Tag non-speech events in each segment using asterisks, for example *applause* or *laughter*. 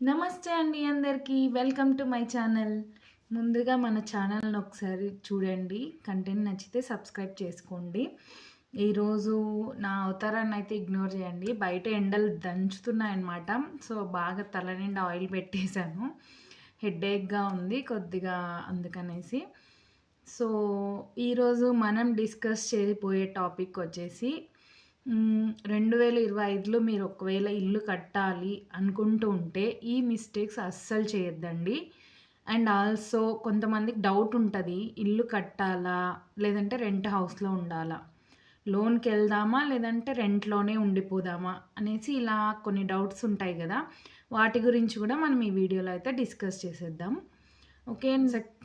నమస్తే అండి అందరికీ. Welcome to my channel. ముందుగా మన ఛానల్ని ఒకసారి చూడండి. కంటెంట్ నచ్చితే సబ్స్క్రైబ్ చేసుకోండి. ఈరోజు నా అవతారాన్ని అయితే ఇగ్నోర్ చేయండి. బయట ఎండలు దంచుతున్నాయన్నమాట. సో బాగా తల నిండా ఆయిల్ పెట్టేశాను. హెడేక్గా ఉంది కొద్దిగా అందుకనేసి. సో ఈరోజు మనం డిస్కస్ చేయబోయే టాపిక్ వచ్చేసి రెండు వేల ఇరవై ఐదులో మీరు ఒకవేళ ఇల్లు కట్టాలి అనుకుంటూ ఉంటే ఈ మిస్టేక్స్ అస్సలు చేయొద్దండి. అండ్ ఆల్సో కొంతమందికి డౌట్ ఉంటుంది ఇల్లు కట్టాలా లేదంటే రెంట్ హౌస్లో ఉండాలా. లోన్కి వెళ్దామా లేదంటే రెంట్లోనే ఉండిపోదామా అనేసి ఇలా కొన్ని డౌట్స్ ఉంటాయి కదా. వాటి గురించి కూడా మనం ఈ వీడియోలో అయితే డిస్కస్ చేసేద్దాం. ఓకే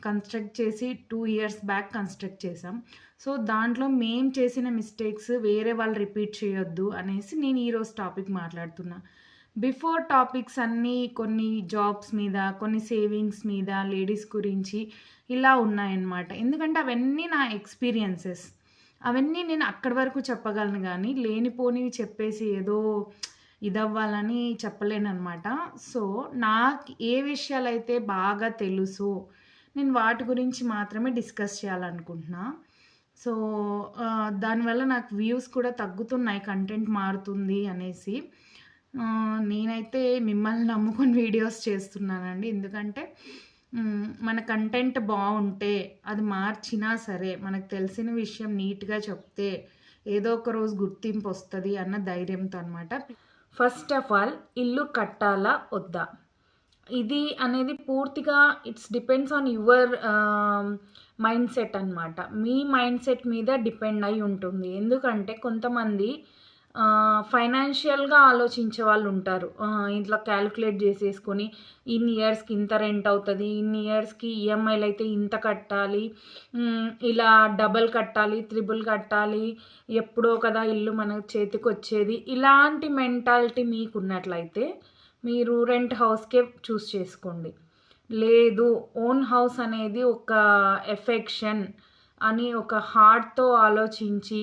కన్స్ట్రక్ట్ చేసి టూ ఇయర్స్ బ్యాక్ కన్స్ట్రక్ట్ చేసాం. సో దాంట్లో మేం చేసిన మిస్టేక్స్ వేరే వాళ్ళు రిపీట్ చేయొద్దు అనేసి నేను ఈరోజు టాపిక్ మాట్లాడుతున్నా. బిఫోర్ టాపిక్స్ అన్నీ కొన్ని జాబ్స్ మీద కొన్ని సేవింగ్స్ మీద లేడీస్ గురించి ఇలా ఉన్నాయన్నమాట. ఎందుకంటే అవన్నీ నా ఎక్స్పీరియన్సెస్ అవన్నీ నేను అక్కడి వరకు చెప్పగలను కానీ లేనిపోనివి చెప్పేసి ఏదో ఇదవ్వాలని చెప్పలేనమాట సో నాకు ఏ విషయాలైతే బాగా తెలుసు నేను వాటి గురించి మాత్రమే డిస్కస్ చేయాలనుకుంటున్నా. సో దానివల్ల నాకు వ్యూస్ కూడా తగ్గుతున్నాయి కంటెంట్ మారుతుంది అనేసి. నేనైతే మిమ్మల్ని నమ్ముకొని వీడియోస్ చేస్తున్నానండి. ఎందుకంటే మన కంటెంట్ బాగుంటే అది మార్చినా సరే మనకు తెలిసిన విషయం నీట్గా చెప్తే ఏదో ఒక రోజు గుర్తింపు వస్తుంది అన్న ధైర్యంతో అనమాట ఫస్ట్ ఆఫ్ ఆల్ ఇల్లు కట్టాలా వద్దా? ఇది అనేది పూర్తిగా it's depends on your mind set అనమాట మీ మైండ్ సెట్ మీద డిపెండ్ అయి ఉంటుంది. ఎందుకంటే కొంతమంది ఫైనాన్షియల్గా ఆలోచించే వాళ్ళు ఉంటారు. ఇంట్లో ఇట్లా క్యాలిక్యులేట్ చేసేసుకొని ఇన్ని ఇయర్స్కి ఇంత రెంట్ అవుతుంది ఇన్ని ఇయర్స్కి ఈఎంఐలు అయితే ఇంత కట్టాలి ఇలా డబల్ కట్టాలి త్రిబుల్ కట్టాలి ఎప్పుడో కదా ఇల్లు మన చేతికి వచ్చేది ఇలాంటి మెంటాలిటీ మీకు ఉన్నట్లయితే మీరు రెంట్ హౌస్కే చూస్ చేసుకోండి. లేదు ఓన్ హౌస్ అనేది ఒక ఎఫెక్షన్ అని ఒక హార్ట్తో ఆలోచించి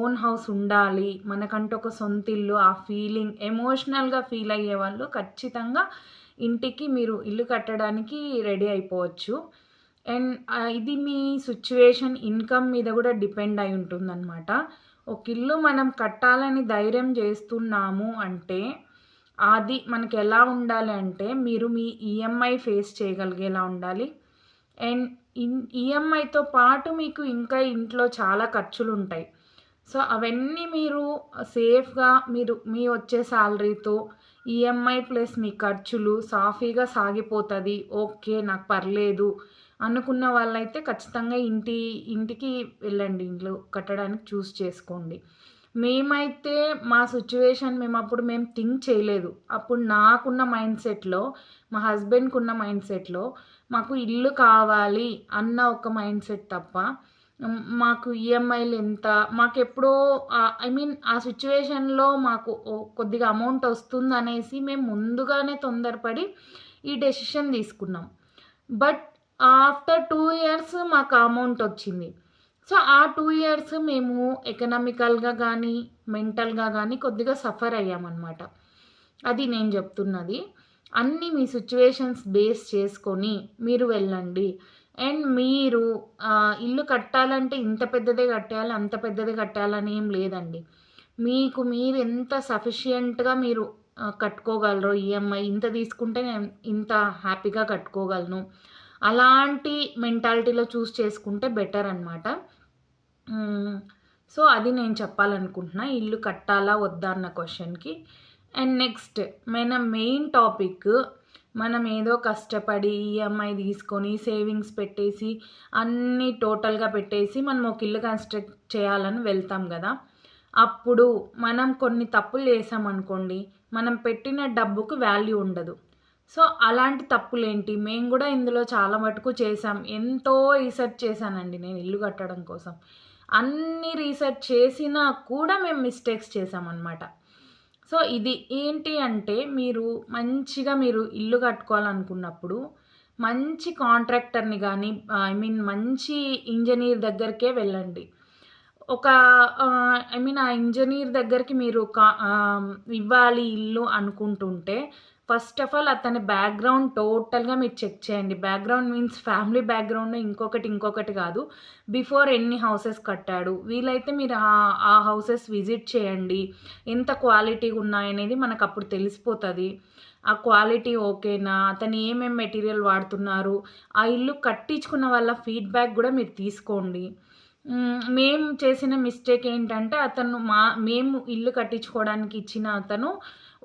ఓన్ హౌస్ ఉండాలి. మనకంటూ ఒక సొంత ఇల్లు ఆ ఫీలింగ్ ఎమోషనల్గా ఫీల్ అయ్యే వాళ్ళు ఖచ్చితంగా ఇంటికి మీరు ఇల్లు కట్టడానికి రెడీ అయిపోవచ్చు. అండ్ ఇది మీ సిచ్యువేషన్ ఇన్కమ్ మీద కూడా డిపెండ్ అయి ఉంటుందన్నమాట. ఒక ఇల్లు మనం కట్టాలని ధైర్యం చేస్తున్నాము అంటే అది మనకి ఎలా ఉండాలి అంటే మీరు మీ ఈఎంఐ ఫేస్ చేయగలిగేలా ఉండాలి. అండ్ ఇన్ ఈఎంఐతో పాటు మీకు ఇంకా ఇంట్లో చాలా ఖర్చులు ఉంటాయి. సో అవన్నీ మీరు సేఫ్గా మీరు మీ వచ్చే శాలరీతో ఈఎంఐ ప్లస్ మీ ఖర్చులు సాఫీగా సాగిపోతుంది. ఓకే నాకు పర్లేదు అనుకున్న వాళ్ళైతే ఖచ్చితంగా ఇంటి ఇంటికి వెళ్ళండి. ఇంట్లో కట్టడానికి చూస్ చేసుకోండి. మేమైతే మా సిచ్యువేషన్ మేము అప్పుడు మేము థింక్ చేయలేదు. అప్పుడు నాకున్న మైండ్ సెట్లో మా హస్బెండ్కి ఉన్న మైండ్ సెట్లో మాకు ఇల్లు కావాలి అన్న ఒక మైండ్ సెట్ తప్ప మాకు ఈఎంఐలు ఎంత మాకు ఎప్పుడో ఐ మీన్ ఆ సిచ్యువేషన్లో మాకు కొద్దిగా అమౌంట్ వస్తుంది అనేసి మేము ముందుగానే తొందరపడి ఈ డెసిషన్ తీసుకున్నాం. బట్ ఆఫ్టర్ టూ ఇయర్స్ మాకు అమౌంట్ వచ్చింది. సో ఆ టూ ఇయర్స్ మేము ఎకనామికల్గా కానీ మెంటల్గా కానీ కొద్దిగా సఫర్ అయ్యామన్నమాట. అది నేను చెప్తున్నది. అన్నీ మీ సిచ్యువేషన్స్ బేస్ చేసుకొని మీరు వెళ్ళండి. అండ్ మీరు ఇల్లు కట్టాలంటే ఇంత పెద్దదే కట్టాలి అంత పెద్దదే కట్టాలని ఏం లేదండి. మీకు మీరు ఎంత సఫిషియంట్గా మీరు కట్టుకోగలరు ఈఎంఐ ఇంత తీసుకుంటే నేను ఇంత హ్యాపీగా కట్టుకోగలను. అలాంటి మెంటాలిటీలో చూస్ చేసుకుంటే బెటర్ అనమాట సో అది నేను చెప్పాలనుకుంటున్నా. ఇల్లు కట్టాలా వద్దా అన్న క్వశ్చన్కి. అండ్ నెక్స్ట్ మన మెయిన్ టాపిక్ మనం ఏదో కష్టపడి ఈఎంఐ తీసుకొని సేవింగ్స్ పెట్టేసి అన్నీ టోటల్గా పెట్టేసి మనం ఒక ఇల్లు కన్స్ట్రక్ట్ చేయాలని వెళ్తాం కదా. అప్పుడు మనం కొన్ని తప్పులు చేసామనుకోండి మనం పెట్టిన డబ్బుకు వాల్యూ ఉండదు. సో అలాంటి తప్పులు ఏంటి మేము కూడా ఇందులో చాలా మటుకు చేసాం. ఎంతో రీసెర్చ్ చేశానండి నేను ఇల్లు కట్టడం కోసం. అన్ని రీసెర్చ్ చేసినా కూడా మేము మిస్టేక్స్ చేసామన్నమాట సో ఇది ఏంటి అంటే మీరు మంచిగా మీరు ఇల్లు కట్టుకోవాలనుకున్నప్పుడు మంచి కాంట్రాక్టర్ని కానీ ఐ మీన్ మంచి ఇంజనీర్ దగ్గరికే వెళ్ళండి. ఒక ఐ మీన్ ఆ ఇంజనీర్ దగ్గరికి మీరు కా ఇవ్వాలి ఇల్లు అనుకుంటుంటే ఫస్ట్ ఆఫ్ ఆల్ అతని బ్యాక్గ్రౌండ్ టోటల్గా మీరు చెక్ చేయండి. బ్యాక్గ్రౌండ్ మీన్స్ ఫ్యామిలీ బ్యాక్గ్రౌండ్ ఇంకొకటి ఇంకొకటి కాదు. బిఫోర్ ఎన్ని హౌసెస్ కట్టాడు? వీలైతే మీరు ఆ- హౌసెస్ విజిట్ చేయండి. ఎంత క్వాలిటీ ఉన్నాయనేది మనకు అప్పుడు తెలిసిపోతుంది. ఆ క్వాలిటీ ఓకేనా? అతను ఏమేమి మెటీరియల్ వాడుతున్నారు? ఆ ఇల్లు కట్టించుకున్న వాళ్ళ ఫీడ్బ్యాక్ కూడా మీరు తీసుకోండి. మేము చేసిన మిస్టేక్ ఏంటంటే అతను మా మేము ఇల్లు కట్టించుకోవడానికి ఇచ్చిన అతను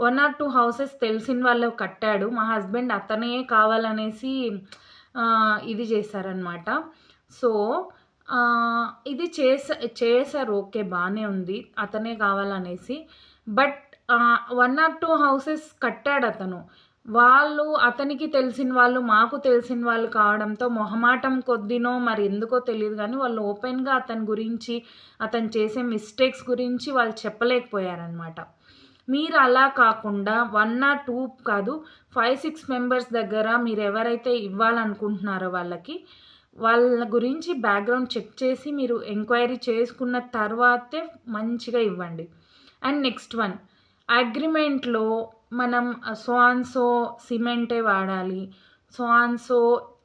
వన్ ఆర్ టూ హౌసెస్ తెలిసిన వాళ్ళు కట్టాడు. మా హస్బెండ్ అతనే కావాలనేసి ఇది చేశారనమాట సో ఇది చేస చేశారు. ఓకే బాగానే ఉంది. అతనే కావాలనేసి. But one or two houses కట్టాడు అతను వాళ్ళు అతనికి తెలిసిన వాళ్ళు మాకు తెలిసిన వాళ్ళు కావడంతో మొహమాటం కొద్దినో మరి ఎందుకో తెలియదు కానీ వాళ్ళు ఓపెన్గా అతని గురించి అతను చేసే మిస్టేక్స్ గురించి వాళ్ళు చెప్పలేకపోయారనమాట మీరు అలా కాకుండా వన్ ఆర్ టూ కాదు ఫైవ్ సిక్స్ మెంబర్స్ దగ్గర మీరు ఎవరైతే ఇవ్వాలనుకుంటున్నారో వాళ్ళకి వాళ్ళ గురించి బ్యాక్గ్రౌండ్ చెక్ చేసి మీరు ఎంక్వైరీ చేసుకున్న తర్వాతే మంచిగా ఇవ్వండి. అండ్ నెక్స్ట్ వన్ అగ్రిమెంట్లో మనం సోఆన్సో సిమెంటే వాడాలి సోఆన్సో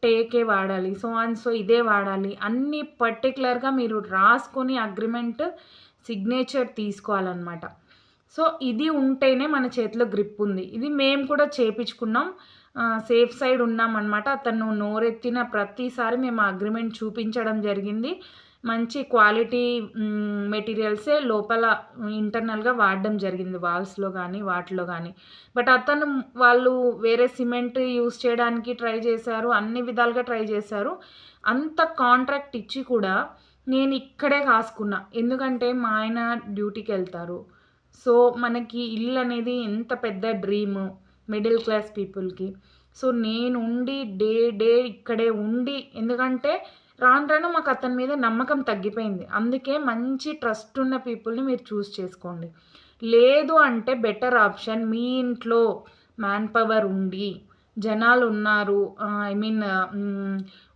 టేకే వాడాలి సోఆన్సో ఇదే వాడాలి అన్నీ పర్టికులర్గా మీరు రాసుకొని అగ్రిమెంట్ సిగ్నేచర్ తీసుకోవాలన్నమాట. సో ఇది ఉంటేనే మన చేతిలో గ్రిప్ ఉంది. ఇది మేము కూడా చేపించుకున్నాం. Safe side ఉన్నామన్నమాట. అతను నోరెత్తిన ప్రతిసారి మేము అగ్రిమెంట్ చూపించడం జరిగింది. మంచి క్వాలిటీ మెటీరియల్సే లోపల ఇంటర్నల్గా వాడడం జరిగింది వాల్స్లో కానీ వాటిలో కానీ బట్ అతను వాళ్ళు వేరే సిమెంట్ యూస్ చేయడానికి ట్రై చేశారు అన్ని విధాలుగా ట్రై చేశారు. అంత కాంట్రాక్ట్ ఇచ్చి కూడా నేను ఇక్కడే కాసుకున్నా. ఎందుకంటే మా ఆయన డ్యూటీకి వెళ్తారు. సో మనకి ఇల్లు అనేది ఎంత పెద్ద డ్రీమ్ మిడిల్ క్లాస్ పీపుల్కి. సో నేను ఉండి డే డే ఇక్కడే ఉండి ఎందుకంటే రాను రాను మాకు అతని మీద నమ్మకం తగ్గిపోయింది. అందుకే మంచి ట్రస్ట్ ఉన్న పీపుల్ని మీరు చూస్ చేసుకోండి. లేదు అంటే బెటర్ ఆప్షన్ మీ ఇంట్లో మ్యాన్ పవర్ ఉండి జనాలు ఉన్నారు. ఐ మీన్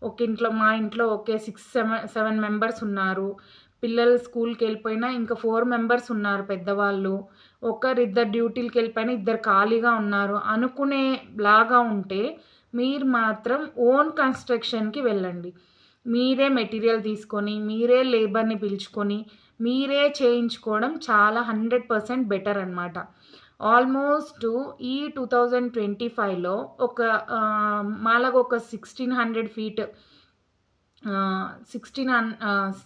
ఒక ఇంట్లో మా ఇంట్లో ఒకే సిక్స్ సెవెన్ సెవెన్ మెంబర్స్ ఉన్నారు. పిల్లలు స్కూల్కి వెళ్ళిపోయినా ఇంకా ఫోర్ మెంబర్స్ ఉన్నారు పెద్దవాళ్ళు. ఒకరిద్దరు డ్యూటీలకి వెళ్ళిపోయినా ఇద్దరు ఖాళీగా ఉన్నారు అనుకునే లాగా ఉంటే మీరు మాత్రం ఓన్ కన్స్ట్రక్షన్కి వెళ్ళండి. మీరే మెటీరియల్ తీసుకొని మీరే లేబర్ని పిలుచుకొని మీరే చేయించుకోవడం చాలా హండ్రెడ్ పర్సెంట్ బెటర్ అనమాట ఆల్మోస్ట్ ఈ టూ థౌజండ్ ట్వంటీ ఫైవ్లో ఒక ఆ, మాలాగా ఒక sixteen hundred feet sixteen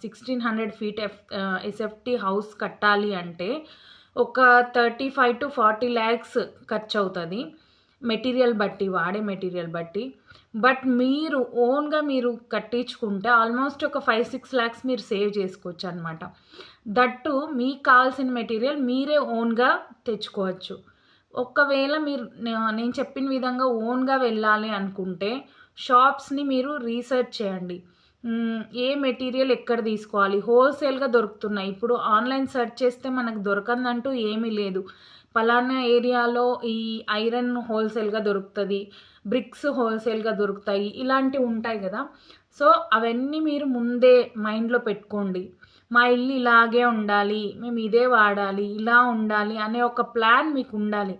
sixteen hundred feet F SFT house కట్టాలి అంటే ఒక thirty five to forty lakhs ఖర్చు అవుతుంది మెటీరియల్ బట్టి వాడే మెటీరియల్ బట్టి. బట్ మీరు ఓన్గా మీరు కట్టించుకుంటే ఆల్మోస్ట్ ఒక ఫైవ్ సిక్స్ ల్యాక్స్ మీరు సేవ్ చేసుకోవచ్చు అనమాట దట్టు మీకు కావాల్సిన మెటీరియల్ మీరే ఓన్గా తెచ్చుకోవచ్చు. ఒకవేళ మీరు నేను చెప్పిన విధంగా ఓన్గా వెళ్ళాలి అనుకుంటే షాప్స్ని మీరు రీసెర్చ్ చేయండి. ఏ మెటీరియల్ ఎక్కడ తీసుకోవాలి? హోల్సేల్గా దొరుకుతున్నాయి. ఇప్పుడు ఆన్లైన్ సెర్చ్ చేస్తే మనకు దొరకందంటూ ఏమీ లేదు. పలానా ఏరియాలో ఈ ఐరన్ హోల్సేల్గా దొరుకుతుంది బ్రిక్స్ హోల్సేల్గా దొరుకుతాయి ఇలాంటివి ఉంటాయి కదా. సో అవన్నీ మీరు ముందే మైండ్లో పెట్టుకోండి. మా ఇల్లు ఇలాగే ఉండాలి మేము ఇదే వాడాలి ఇలా ఉండాలి అనే ఒక ప్లాన్ మీకు ఉండాలి.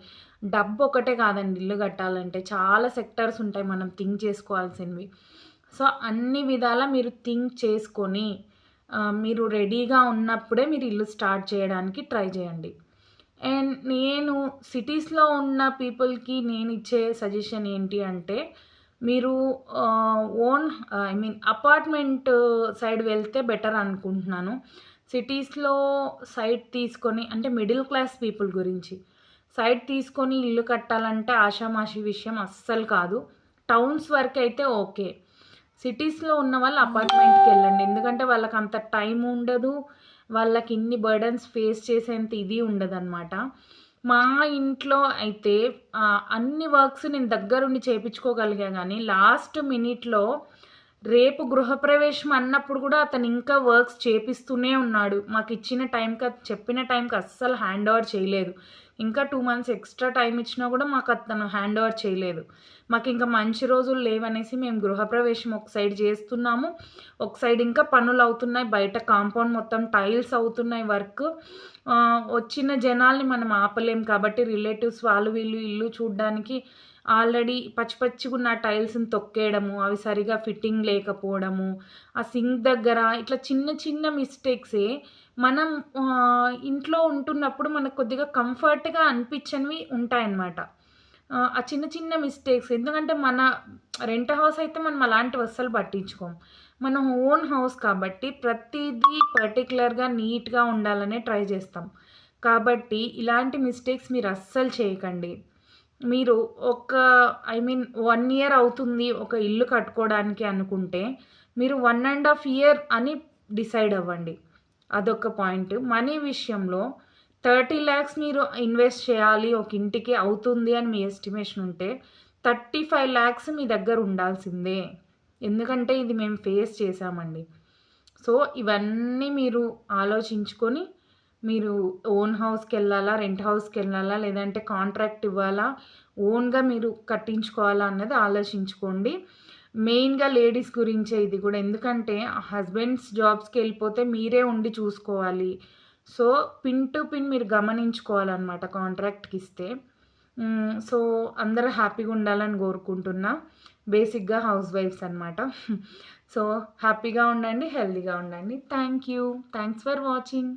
డబ్బు ఒకటే కాదండి ఇల్లు కట్టాలంటే. చాలా సెక్టర్స్ ఉంటాయి మనం థింక్ చేసుకోవాల్సినవి. సో అన్ని విధాలా మీరు థింక్ చేసుకొని మీరు రెడీగా ఉన్నప్పుడే మీరు ఇల్లు స్టార్ట్ చేయడానికి ట్రై చేయండి. అండ్ నేను సిటీస్లో ఉన్న పీపుల్కి నేను ఇచ్చే సజెషన్ ఏంటి అంటే మీరు own I mean apartment side వెళ్తే బెటర్ అనుకుంటున్నాను. సిటీస్లో సైట్ తీసుకొని అంటే మిడిల్ క్లాస్ పీపుల్ గురించి సైట్ తీసుకొని ఇల్లు కట్టాలంటే ఆషామాషి విషయం అస్సలు కాదు. టౌన్స్ వరకు అయితే ఓకే. సిటీస్లో ఉన్న వాళ్ళు అపార్ట్మెంట్కి వెళ్ళండి. ఎందుకంటే వాళ్ళకి అంత టైం ఉండదు. వాళ్ళకి ఇన్ని బర్డన్స్ ఫేస్ చేసేంత ఇది ఉండదన్నమాట. మా ఇంట్లో అయితే అన్ని వర్క్స్ నేను దగ్గరుండి చేయించుకోగలిగా కానీ లాస్ట్ మినిట్లో రేపు గృహప్రవేశం అన్నప్పుడు కూడా అతను ఇంకా వర్క్స్ చేపిస్తూనే ఉన్నాడు. మాకు ఇచ్చిన టైంకి చెప్పిన టైంకి అస్సలు హ్యాండ్ ఓవర్ చేయలేదు. ఇంకా టూ మంత్స్ ఎక్స్ట్రా టైం ఇచ్చినా కూడా మాకు అతను హ్యాండ్ ఓవర్ చేయలేదు. మాకు ఇంకా మంచి రోజులు లేవనేసి మేము గృహప్రవేశం ఒక సైడ్ చేస్తున్నాము. ఒక సైడ్ ఇంకా పనులు అవుతున్నాయి. బయట కాంపౌండ్ మొత్తం టైల్స్ అవుతున్నాయి వర్క్ వచ్చిన జనాల్ని మనం ఆపలేం కాబట్టి రిలేటివ్స్ వాళ్ళు వీళ్ళు ఇల్లు చూడడానికి ఆల్రెడీ పచ్చి పచ్చిగా ఉన్న టైల్స్ని తొక్కేయడము అవి సరిగా ఫిట్టింగ్ లేకపోవడము ఆ సింక్ దగ్గర ఇట్లా చిన్న చిన్న మిస్టేక్సే మనం ఇంట్లో ఉంటున్నప్పుడు మనకు కొద్దిగా కంఫర్ట్గా అనిపించనివి ఉంటాయన్నమాట. ఆ చిన్న చిన్న మిస్టేక్స్. ఎందుకంటే మన రెంట్ హౌస్ అయితే మనం అలాంటివి అస్సలు పట్టించుకోం. మన ఓన్ హౌస్ కాబట్టి ప్రతిదీ పర్టికులర్గా నీట్గా ఉండాలనే ట్రై చేస్తాం. కాబట్టి ఇలాంటి మిస్టేక్స్ మీరు అస్సలు చేయకండి. మీరు ఒక ఐ మీన్ వన్ ఇయర్ అవుతుంది ఒక ఇల్లు కట్టుకోవడానికి అనుకుంటే మీరు వన్ అండ్ హాఫ్ ఇయర్ అని డిసైడ్ అవ్వండి. అదొక పాయింట్. మనీ విషయంలో థర్టీ ల్యాక్స్ మీరు ఇన్వెస్ట్ చేయాలి ఒక ఇంటికి అవుతుంది అని మీ ఎస్టిమేషన్ ఉంటే థర్టీ ఫైవ్ ల్యాక్స్ మీ దగ్గర ఉండాల్సిందే. ఎందుకంటే ఇది మేము ఫేస్ చేసామండి సో ఇవన్నీ మీరు ఆలోచించుకొని మీరు ఓన్ హౌస్కి వెళ్ళాలా రెంట్ హౌస్కి వెళ్ళాలా లేదంటే కాంట్రాక్ట్ ఇవ్వాలా ఓన్గా మీరు కట్టించుకోవాలా అన్నది ఆలోచించుకోండి. మెయిన్గా లేడీస్ గురించే ఇది కూడా. ఎందుకంటే హస్బెండ్స్ జాబ్స్కి వెళ్ళిపోతే మీరే ఉండి చూసుకోవాలి. సో పిన్ టు పిన్ మీరు గమనించుకోవాలన్నమాట కాంట్రాక్ట్కి ఇస్తే. సో అందరూ హ్యాపీగా ఉండాలని కోరుకుంటున్నా. బేసిక్గా హౌస్ వైఫ్స్ అనమాట *laughs* సో హ్యాపీగా ఉండండి హెల్తీగా ఉండండి. Thank you. Thanks for watching.